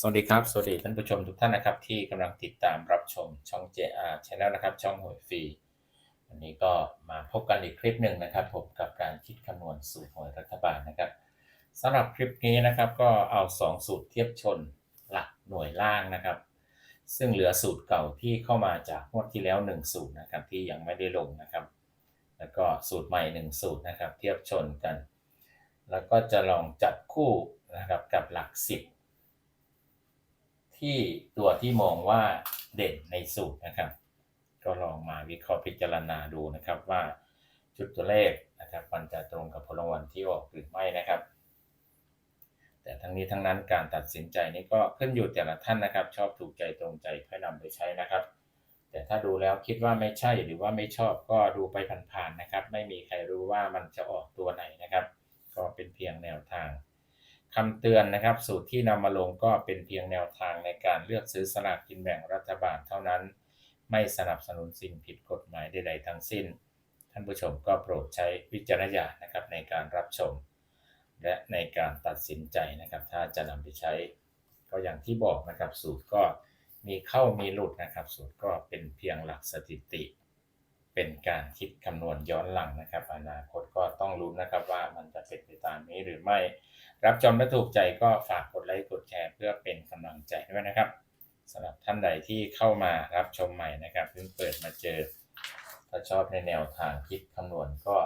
สวัสดีครับ สวัสดีท่านผู้ชมทุกท่านนะครับ ที่กำลังติดตามรับชมช่อง JR Channel นะครับ ช่องหวยฟรีวันนี้ก็มาพบกันอีกคลิปหนึ่งนะครับผมกับการคิดคำนวณสูตรหวยรัฐบาลนะครับสำหรับคลิปนี้นะครับก็เอา 2 สูตรเทียบชนหลักหน่วยล่างนะครับ ซึ่งเหลือสูตรเก่าที่เข้ามาจากงวดที่แล้ว 1 สูตรนะครับที่ยังไม่ได้ลงนะครับ แล้วก็สูตรใหม่ 1 สูตรนะครับ เทียบชนกัน แล้วก็จะลองจับคู่นะครับกับหลัก 10 ที่ตัวที่มองว่าเด่นในสูตรนะครับ ก็ลองมาวิเคราะห์พิจารณาดูนะครับว่าชุดตัวเลขนะครับมันจะตรงกับผลรางวัลที่ออกหรือไม่นะครับ แต่ทั้งนี้ทั้งนั้นการตัดสินใจนี้ก็ขึ้นอยู่แต่ละท่านนะครับ ชอบถูกใจตรงใจค่อยนำไปใช้นะครับ แต่ถ้าดูแล้วคิดว่าไม่ใช่หรือว่าไม่ชอบก็ดูไปผ่านๆนะครับ ไม่มีใครรู้ว่ามันจะออกตัวไหนนะครับ ก็เป็นเพียงแนวทาง คำเตือนนะครับ สูตรที่นำมาลงก็เป็นเพียงแนวทางในการเลือกซื้อสลากกินแบ่งรัฐบาลเท่านั้น ไม่สนับสนุนสิ่งผิดกฎหมายใดๆทั้งสิ้น ท่านผู้ชมก็โปรดใช้วิจารณญาณนะครับในการรับชม และในการตัดสินใจนะครับ ถ้าจะนำไปใช้ ก็อย่างที่บอกนะครับสูตรก็มีเข้ามีหลุดนะครับ สูตรก็เป็นเพียงหลักสถิติ เป็นการคิดคำนวณย้อนหลังนะครับ อนาคตก็ต้องรู้นะครับว่ามันจะเป็นไปตามนี้หรือไม่ รับชมและถูกใจก็ฝากกดไลค์กดแชร์เพื่อเป็นกำลังใจด้วยนะครับสำหรับท่านใดที่เข้ามารับชมใหม่นะครับเพิ่งเปิดมาเจอ ถ้าชอบในแนวทางคิดคำนวณก็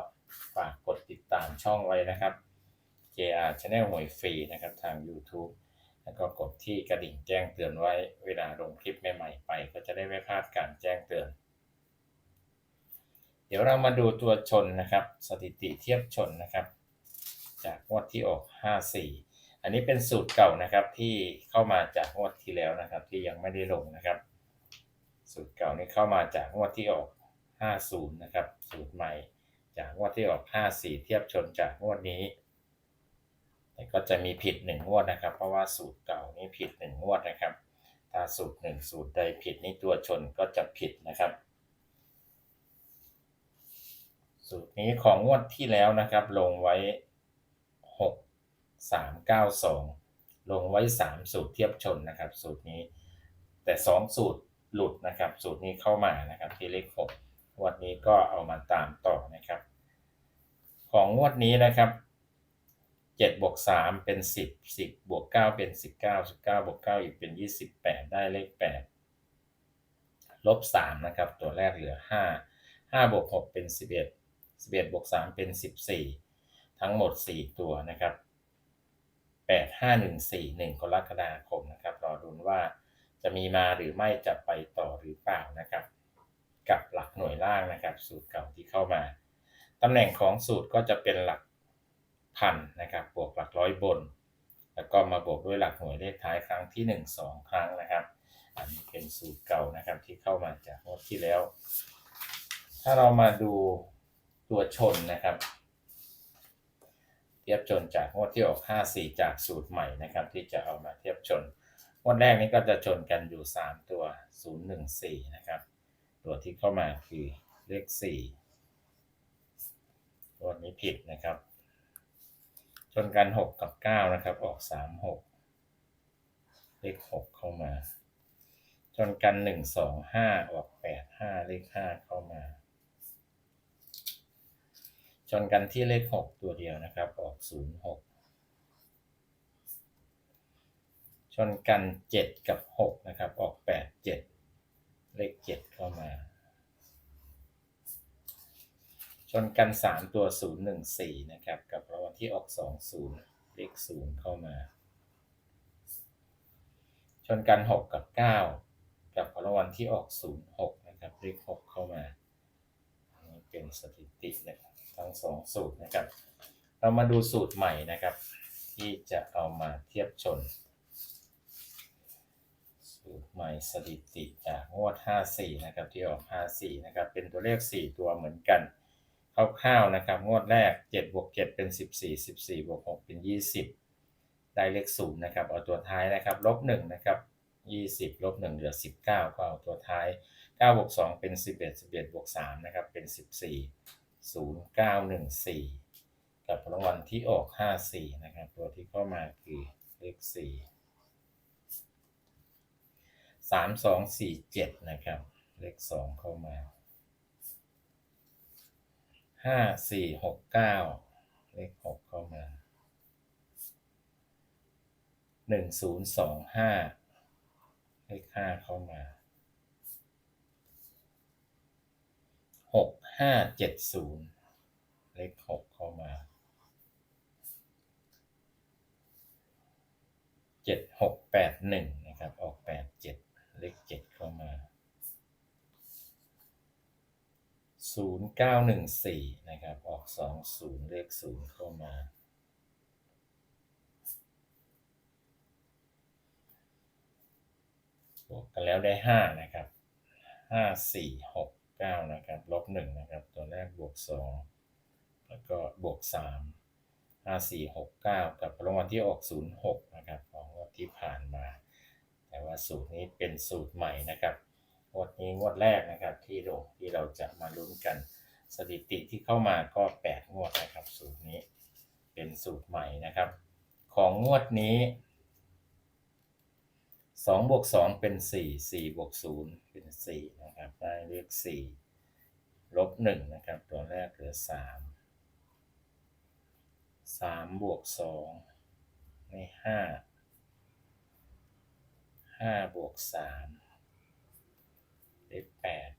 ฝากกดติดตามช่องไว้นะครับ JR Channel หวยฟรีนะครับทาง YouTube แล้วก็กดที่กระดิ่งแจ้งเตือนไว้เวลาลงคลิปใหม่ๆไป ก็จะได้ไม่พลาดการแจ้งเตือน เดี๋ยวเรามาดูตัวชนนะครับ สถิติเทียบชนนะครับ จากงวดที่ออก 54 อันนี้เป็นสูตรเก่านะครับที่เข้ามาจากงวดที่แล้วนะครับ ที่ยังไม่ได้ลงนะครับ สูตรเก่านี้เข้ามาจากงวดที่ออก 50 นะครับ สูตรใหม่ จากงวดที่ออก 54 เทียบชนจากงวดนี้แต่ก็จะมีผิด1งวดนะครับ เพราะว่าสูตรเก่านี้ผิด1งวดนะครับ ถ้าสูตร1สูตรใดผิดนี่ตัวชนก็จะผิดนะครับ สูตรนี้ของงวดที่แล้วนะครับ ลงไว้ 6 3 9 2 ลงไว้ 3 สูตรเทียบชนนะครับ สูตรนี้ แต่ 2 สูตรหลุดนะครับ สูตรนี้เข้ามานะครับ ที่เลข6งวดนี้ก็เอามาตามต่อนะครับ ของงวดนี้นะครับ7บวก3เป็น 10 10บวก9เป็น 19 19บวก9อีกเป็น 28 ได้เลข 8 ลบ3นะครับ ตัวแรกเหลือ 5 5บวก6เป็น 11 11บวก3เป็น 14 ทั้งหมด 4 ตัวนะครับ 8 5 1 4 1กรกฎาคมนะครับ รอดุนว่าจะมีมาหรือไม่จะไปต่อหรือเปล่านะครับ กับหลักหน่วยล่างนะครับ สูตรเก่าที่เข้ามาตำแหน่งของสูตรก็จะเป็นหลักพันนะครับ บวกหลักร้อยบน แล้วก็มาบวกด้วยหลักหน่วยเลขท้ายครั้งที่ 1 2 ครั้งนะครับ อันนี้เป็นสูตรเก่านะครับที่เข้ามาจากงวดที่แล้ว ถ้าเรามาดู ตัวชนนะครับ เทียบชนจากงวดที่ออก54 จากสูตรใหม่นะครับ ที่จะเอามาเทียบชนงวดแรกนี้ก็จะชนกันอยู่ 3 ตัว 014 นะครับ ตัวที่เข้ามาคือเลข 4 ตัวนี้ผิดนะครับ ชนกัน 6 กับ 9 นะครับ ออก 36 เลข 6 เข้ามา ชนกัน 1 2 5 ออก 8 5 เลข 5 เข้ามา ชนกันที่เลข 6 ตัวเดียวนะครับ ออก 06 ชนกัน 7 กับ 6 นะครับ ออก 8 7 เลข 7 เข้ามา ชนกัน 3 ตัว 014 นะครับ กับรางวัลที่ออก 20 เลข 0 เข้ามา ชนกัน 6 กับ 9 กับรางวัลที่ออก 06 นะครับ เลข 6 เข้ามา เป็นสถิตินะครับ ทั้งสองสูตรนะครับ เรามาดูสูตรใหม่นะครับ ที่จะเอามาเทียบชน สูตรใหม่สถิติจากงวด 54 นะครับ ที่ออก 54 นะครับ เป็นตัวเลข 4 ตัวเหมือนกันคร่าวๆนะครับ งวดแรก7บวก7เป็น 14 14บวก6เป็น 20 ได้เลข0นะครับ เอาตัวท้ายนะครับ ลบ1นะครับ20ลบ1เหลือ 19 ก็เอาตัวท้าย9บวก2เป็น 11 11บวก3นะครับ เป็น 14 0914 กับรางวัลที่ออก 54 นะครับ ตัวที่เข้ามาคือเลข4สามสองสี่เจ็ดนะครับ เลขสองเข้ามาห้าสี่หกเก้าเลขหกเข้ามาหนึ่งศูนย์สองห้าเลขห้าเข้ามาหก ห้าเจ็ดศูนย์เลขหกเข้ามาเจ็ดหกแปดหนึ่งนะครับ ออกแปดเจ็ดเลขเจ็ดเข้ามาศูนย์เก้าหนึ่งสี่นะครับ ออกสองศูนย์เลขศูนย์เข้ามาบวกกันแล้วได้ห้านะครับห้าสี่หก เก้านะครับลบหนึ่งนะครับ ตัวแรกบวกสองแล้วก็บวกสามห้าสี่หกเก้ากับรางวัลที่ออกศูนย์หกนะครับของงวดที่ผ่านมา แต่ว่าสูตรนี้เป็นสูตรใหม่นะครับงวดนี้งวดแรกนะครับที่เราที่เราจะมาลุ้นกันสถิติที่เข้ามาก็แปดงวดนะครับ สูตรนี้เป็นสูตรใหม่นะครับ ของงวดนี้ สองบวกสองเป็นสี่สี่บวกศูนย์เป็นสี่นะครับ ได้เลขสี่ลบหนึ่งนะครับ ตัวแรกเหลือสามสามบวกสองได้ห้าห้าบวกสามได้แปด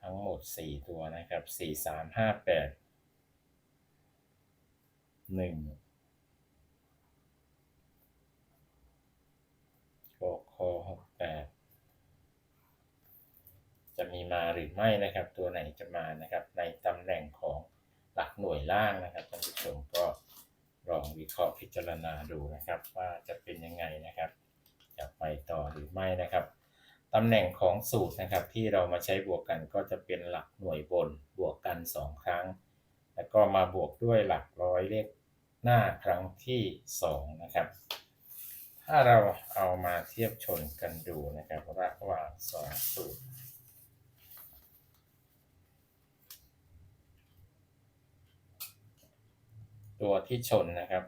ทั้งหมดสี่ตัวนะครับสี่สามห้าแปดหนึ่ง กค หกแปดจะมีมาหรือไม่นะครับ ตัวไหนจะมานะครับ ในตำแหน่งของหลักหน่วยล่างนะครับท่านผู้ชมก็ลองวิเคราะห์พิจารณาดูนะครับ ว่าจะเป็นยังไงนะครับจะไปต่อหรือไม่นะครับตำแหน่งของสูตรนะครับ ที่เรามาใช้บวกกันก็จะเป็นหลักหน่วยบนบวกกัน 2 ครั้ง แล้วก็มาบวกด้วยหลักร้อยเลขหน้าครั้งที่ 2 นะครับ ถ้าเราเอามาเทียบชนกันดูนะครับระหว่างสองสูตรตัวที่ชนนะครับ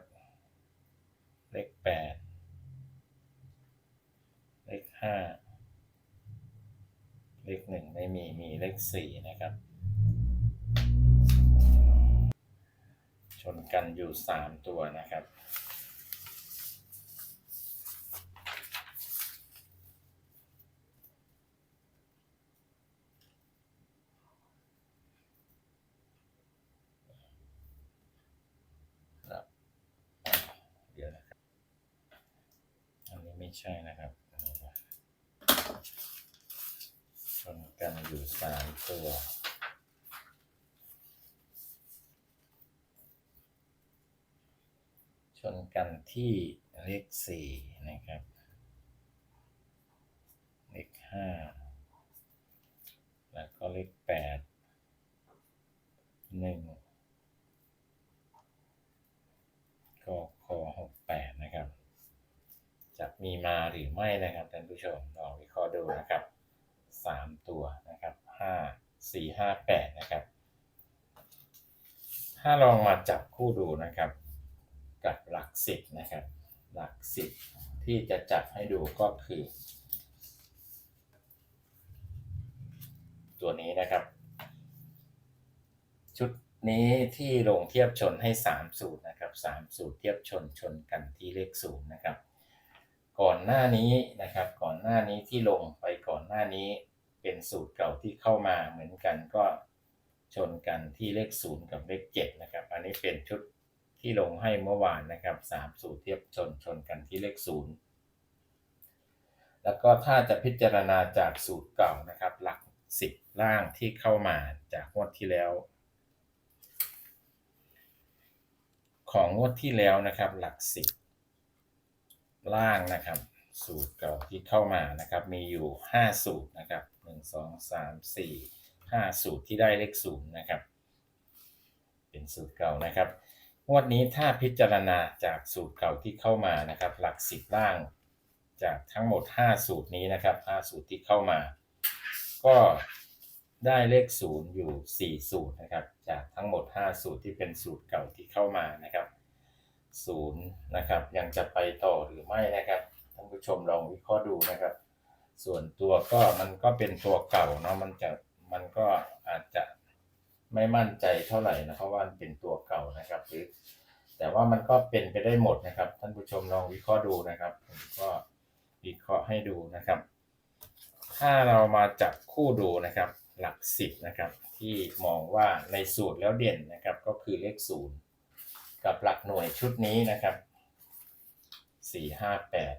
เลขแปดเลขห้าเลขหนึ่งไม่มี มีเลขสี่นะครับ ชนกันอยู่สามตัวนะครับครับเดี๋ยวนะครับ อันนี้ไม่ ใช่นะครับชนกันอยู่สามตัวชนกันที่เลขสี่นะครับเลขห้าแล้วก็เลขแปดหนึ่ง ก็คอหกแปดนะครับ จะมีมาหรือไม่นะครับท่านผู้ชมลองวิเคราะห์ดูนะครับสามตัวนะครับห้าสี่ห้าแปดนะครับ ถ้าลองมาจับคู่ดูนะครับ กับหลักสิบนะครับ หลักสิบที่จะจับให้ดูก็คือ ตัวนี้นะครับ ชุดนี้ที่ลงเทียบชนให้ 3 สูตรนะครับ 3 สูตรเทียบชนชนกันที่เลขศูนย์นะครับ ก่อนหน้านี้นะครับ ก่อนหน้านี้ที่ลงไปก่อนหน้านี้เป็นสูตรเก่าที่เข้ามาเหมือนกันก็ชนกันที่เลขศูนย์กับเลขเจ็ดนะครับ อันนี้เป็นชุดที่ลงให้เมื่อวานนะครับสามสูตรเทียบชนชนกันที่เลขศูนย์แล้วก็ถ้าจะพิจารณาจากสูตรเก่านะครับ หลักสิบล่างที่เข้ามาจากงวดที่แล้ว ของงวดที่แล้วนะครับหลักสิบ ล่างนะครับ สูตรเก่าที่เข้ามานะครับ มีอยู่ 5 สูตรนะครับ 1 2 3 4 5 สูตรที่ได้เลขศูนย์นะครับ เป็นสูตรเก่านะครับงวดนี้ถ้าพิจารณาจากสูตรเก่าที่เข้ามานะครับ หลักสิบล่าง จากทั้งหมด 5 สูตรนี้นะครับ 5 สูตรที่เข้ามา ก็ได้เลขศูนย์อยู่ 4 สูตรนะครับ จากทั้งหมด 5 สูตรที่เป็นสูตรเก่าที่เข้ามานะครับ ศูนย์นะครับ ยังจะไปต่อหรือไม่นะครับท่านผู้ชมลองวิเคราะห์ดูนะครับ ส่วนตัวก็มันก็เป็นตัวเก่าเนาะมันจะมันก็อาจจะไม่มั่นใจเท่าไหร่นะเพราะว่ามันเป็นตัวเก่านะครับหรือแต่ว่ามันก็เป็นไปได้หมดนะครับ ท่านผู้ชมลองวิเคราะห์ดูนะครับผมก็วิเคราะห์ให้ดูนะครับ ถ้าเรามาจับคู่ดูนะครับหลักสิบนะครับที่มองว่าในสูตรแล้วเด่นนะครับก็คือเลขศูนย์ กับหลักหน่วยชุดนี้นะครับสี่ห้าแปด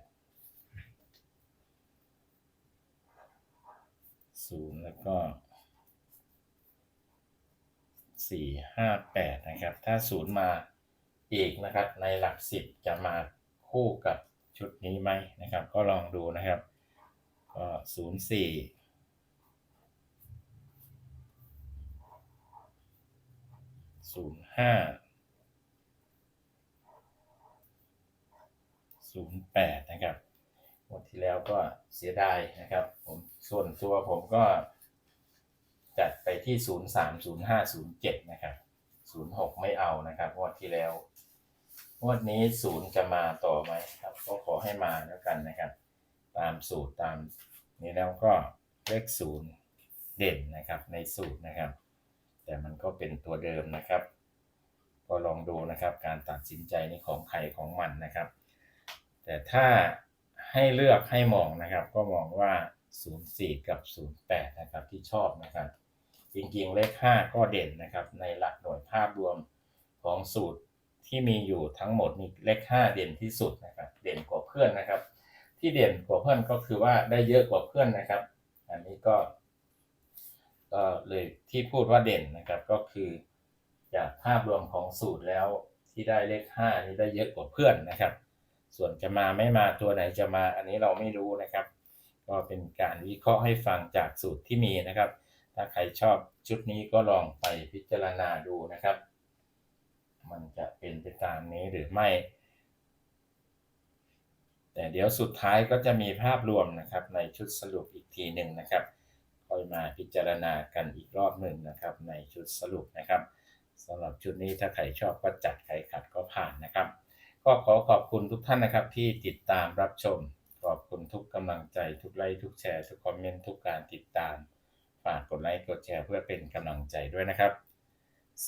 ศูนย์แล้วก็สี่ห้าแปดนะครับ ถ้าศูนย์มาอีกนะครับ ในหลักสิบจะมาคู่กับชุดนี้ไหมนะครับ ก็ลองดูนะครับ ก็ศูนย์สี่ศูนย์ห้า ศูนย์แปดนะครับงวดที่แล้วก็เสียดายนะครับ ผมส่วนตัวผมก็ จัดไปที่ศูนย์สามศูนย์ห้าศูนย์เจ็ดนะครับศูนย์หกไม่เอานะครับงวดที่แล้วงวดนี้ศูนย์จะมาต่อไหมครับ ก็ขอให้มาแล้วกันนะครับ ตามสูตรตามนี้แล้วก็เลขศูนย์เด่นนะครับในสูตรนะครับ แต่มันก็เป็นตัวเดิมนะครับ ก็ลองดูนะครับ การตัดสินใจนี่ของใครของมันนะครับ แต่ถ้าให้เลือกให้มองนะครับ ก็มองว่า 04 กับ 08 นะครับที่ชอบนะครับ จริงๆ เลข 5 ก็เด่นนะครับ ในหลักหน่วยภาพรวมของสูตรที่มีอยู่ทั้งหมดนี่เลข 5 เด่นที่สุดนะครับ เด่นกว่าเพื่อนนะครับ ที่เด่นกว่าเพื่อนก็คือว่าได้เยอะกว่าเพื่อนนะครับ อันนี้ก็ก็เลยที่พูดว่าเด่นนะครับก็คือจากภาพรวมของสูตรแล้วที่ได้เลข 5 นี่ได้เยอะกว่าเพื่อนนะครับ ส่วนจะมาไม่มาตัวไหนจะมาอันนี้เราไม่รู้นะครับ ก็เป็นการวิเคราะห์ให้ฟังจากสูตรที่มีนะครับ ถ้าใครชอบชุดนี้ก็ลองไปพิจารณาดูนะครับ มันจะเป็นไปตามนี้หรือไม่ แต่เดี๋ยวสุดท้ายก็จะมีภาพรวมนะครับในชุดสรุปอีกทีหนึ่งนะครับค่อยมาพิจารณากันอีกรอบหนึ่งนะครับในชุดสรุปนะครับสำหรับชุดนี้ถ้าใครชอบก็จัดใครขัดก็ผ่านนะครับ ก็ขอขอบคุณทุกท่านนะครับที่ติดตามรับชม ขอบคุณทุกกำลังใจทุกไลค์ทุกแชร์ทุกคอมเมนต์ทุกการติดตาม ฝากกดไลค์กดแชร์เพื่อเป็นกำลังใจด้วยนะครับ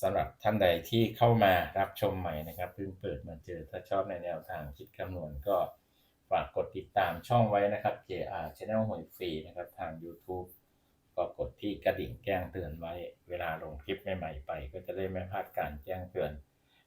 สำหรับท่านใดที่เข้ามารับชมใหม่นะครับเพิ่งเปิดมาเจอถ้าชอบในแนวทางคิดคำนวณก็ฝากกดติดตามช่องไว้นะครับ JR Channel หวยฟรีนะครับทาง YouTube ก็กดที่กระดิ่งแจ้งเตือนไว้ เวลาลงคลิปใหม่ๆไป ก็จะได้ไม่พลาดการแจ้งเตือน